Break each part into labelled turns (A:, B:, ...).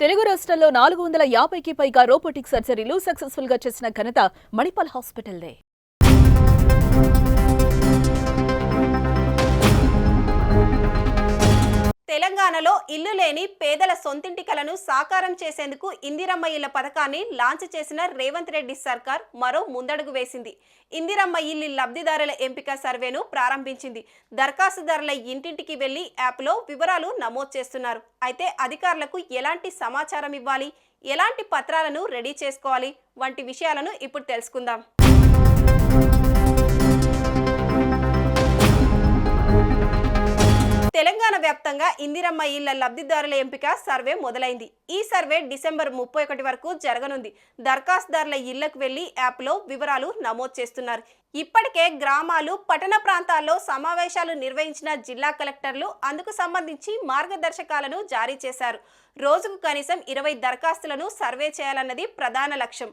A: తెలుగు రాష్ట్రంలో నాలుగు వందల యాభైకి పైగా రోబోటిక్ సర్జరీలు సక్సెస్ఫుల్గా చేసిన ఘనత మణిపాల్ హాస్పిటల్దే.
B: తెలంగాణలో ఇల్లు లేని పేదల సొంతింటి కలను సాకారం చేసేందుకు ఇందిరమ్మ ఇళ్ళ పథకాన్ని లాంచ్ చేసిన రేవంత్ రెడ్డి సర్కార్ మరో ముందడుగు వేసింది. ఇందిరమ్మ ఇల్లు లబ్ధిదారుల ఎంపిక సర్వేను ప్రారంభించింది. దరఖాస్తుదారుల ఇంటింటికి వెళ్ళి యాప్లో వివరాలు నమోదు చేస్తున్నారు. అయితే అధికారులకు ఎలాంటి సమాచారం ఇవ్వాలి? ఎలాంటి పత్రాలను రెడీ చేసుకోవాలి? వంటి విషయాలను ఇప్పుడు తెలుసుకుందాం. తెలంగాణ వ్యాప్తంగా ఇందిరమ్మ ఇళ్ళ లబ్ధిదారుల ఎంపిక సర్వే మొదలైంది. ఈ సర్వే డిసెంబర్ ముప్పై ఒకటి వరకు జరగనుంది. దరఖాస్తుదారుల ఇళ్ళకు వెళ్ళి యాప్లో వివరాలు నమోదు చేస్తున్నారు. ఇప్పటికే గ్రామాలు పట్టణ ప్రాంతాల్లో సమావేశాలు నిర్వహించిన జిల్లా కలెక్టర్లు అందుకు సంబంధించి మార్గదర్శకాలను జారీ చేశారు. రోజుకు కనీసం ఇరవై దరఖాస్తులను సర్వే చేయాలన్నది ప్రధాన లక్ష్యం.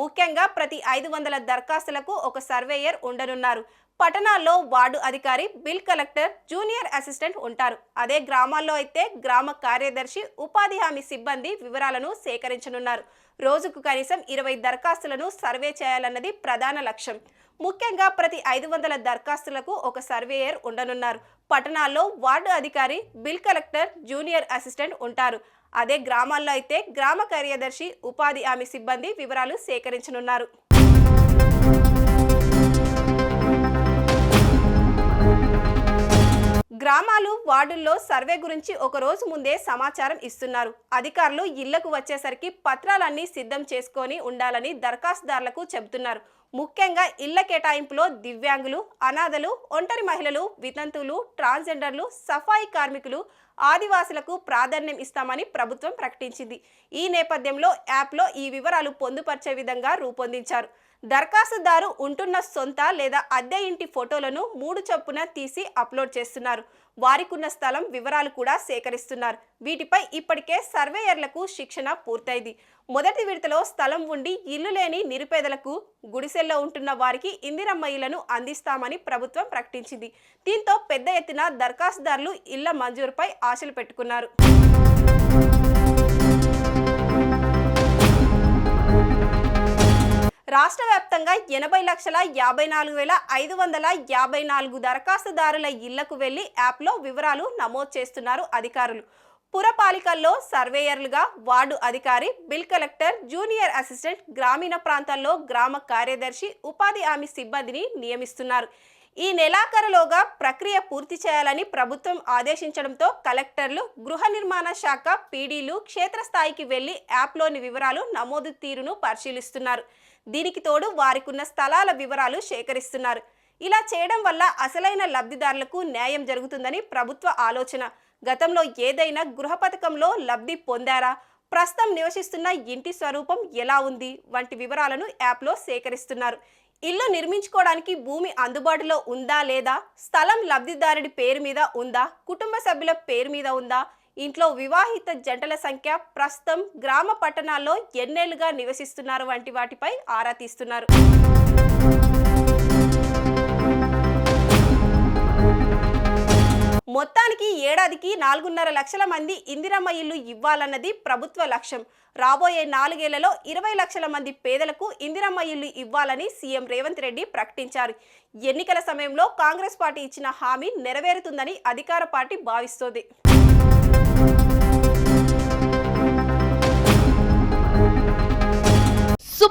B: ముఖ్యంగా ప్రతి ఐదు వందల దరఖాస్తులకు ఒక సర్వేయర్ ఉండనున్నారు. పట్టణాల్లో వార్డు అధికారి బిల్ కలెక్టర్ జూనియర్ అసిస్టెంట్ ఉంటారు. అదే గ్రామాల్లో అయితే గ్రామ కార్యదర్శి ఉపాధి హామీ సిబ్బంది వివరాలను సేకరించనున్నారు. రోజుకు కనీసం ఇరవై దరఖాస్తులను సర్వే చేయాలన్నది ప్రధాన లక్ష్యం. ముఖ్యంగా ప్రతి ఐదు వందల దరఖాస్తులకు ఒక సర్వేయర్ ఉండనున్నారు. పట్టణాల్లో వార్డు అధికారి బిల్ కలెక్టర్ జూనియర్ అసిస్టెంట్ ఉంటారు. అదే గ్రామాల్లో అయితే గ్రామ కార్యదర్శి ఉపాధి హామీ సిబ్బంది వివరాలు సేకరించనున్నారు. గ్రామాలు వార్డుల్లో సర్వే గురించి ఒక రోజు ముందే సమాచారం ఇస్తున్నారు. అధికారులు ఇళ్ళకు వచ్చేసరికి పత్రాలన్నీ సిద్ధం చేసుకొని ఉండాలని దరఖాస్తుదారులకు చెబుతున్నారు. ముఖ్యంగా ఇళ్ళ కేటాయింపులో దివ్యాంగులు అనాథలు ఒంటరి మహిళలు వితంతువులు ట్రాన్స్జెండర్లు సఫాయి కార్మికులు ఆదివాసులకు ప్రాధాన్యం ఇస్తామని ప్రభుత్వం ప్రకటించింది. ఈ నేపథ్యంలో యాప్లో ఈ వివరాలు పొందుపరిచే విధంగా రూపొందించారు. దరఖాస్తుదారు ఉంటున్న సొంత లేదా అద్దె ఇంటి ఫోటోలను మూడు చొప్పున తీసి అప్లోడ్ చేస్తున్నారు. వారికున్న స్థలం వివరాలు కూడా సేకరిస్తున్నారు. వీటిపై ఇప్పటికే సర్వేయర్లకు శిక్షణ పూర్తయింది. మొదటి విడతలో స్థలం ఉండి ఇల్లు లేని నిరుపేదలకు గుడిసెల్లో ఉంటున్న వారికి ఇందిరమ్మ ఇళ్ళను అందిస్తామని ప్రభుత్వం ప్రకటించింది. దీంతో పెద్ద ఎత్తున దరఖాస్తుదారులు ఇళ్ళ మంజూరుపై ఆశలు పెట్టుకున్నారు. రాష్ట్ర వ్యాప్తంగా ఎనభై లక్షల యాభై నాలుగు వేల ఐదు వందల యాభై నాలుగు దరఖాస్తుదారుల ఇళ్ళకు వెళ్ళి యాప్లో వివరాలు నమోదు చేస్తున్నారు అధికారులు. పురపాలికల్లో సర్వేయర్లుగా వార్డు అధికారి బిల్ కలెక్టర్ జూనియర్ అసిస్టెంట్ గ్రామీణ ప్రాంతాల్లో గ్రామ కార్యదర్శి ఉపాధి హామీ సిబ్బందిని నియమిస్తున్నారు. ఈ నెలాఖరులోగా ప్రక్రియ పూర్తి చేయాలని ప్రభుత్వం ఆదేశించడంతో కలెక్టర్లు గృహ నిర్మాణ శాఖ పీడీలు క్షేత్రస్థాయికి వెళ్ళి యాప్లోని వివరాలు నమోదు తీరును పరిశీలిస్తున్నారు. దీనికి తోడు వారికున్న స్థలాల వివరాలు సేకరిస్తున్నారు. ఇలా చేయడం వల్ల అసలైన లబ్ధిదారులకు న్యాయం జరుగుతుందని ప్రభుత్వ ఆలోచన. గతంలో ఏదైనా గృహ పథకంలో లబ్ధి పొందారా? ప్రస్తుతం నివసిస్తున్న ఇంటి స్వరూపం ఎలా ఉంది? వంటి వివరాలను యాప్లో సేకరిస్తున్నారు. ఇల్లు నిర్మించుకోవడానికి భూమి అందుబాటులో ఉందా లేదా? స్థలం లబ్ధిదారుడి పేరు మీద ఉందా? కుటుంబ సభ్యుల పేరు మీద ఉందా? ఇంట్లో వివాహిత జంటల సంఖ్య ప్రస్తుతం గ్రామ పట్టణాల్లో ఎన్నేళ్ళుగా నివసిస్తున్నారు వంటి వాటిపై ఆరా తీస్తున్నారు. మొత్తానికి ఏడాదికి నాలుగున్నర లక్షల మంది ఇందిరమ్మ ఇల్లు ఇవ్వాలన్నది ప్రభుత్వ లక్ష్యం. రాబోయే నాలుగేళ్ళలో ఇరవై లక్షల మంది పేదలకు ఇందిరమ్మ ఇల్లు ఇవ్వాలని సీఎం రేవంత్ రెడ్డి ప్రకటించారు. ఎన్నికల సమయంలో కాంగ్రెస్ పార్టీ ఇచ్చిన హామీ నెరవేరుతుందని అధికార పార్టీ భావిస్తోంది.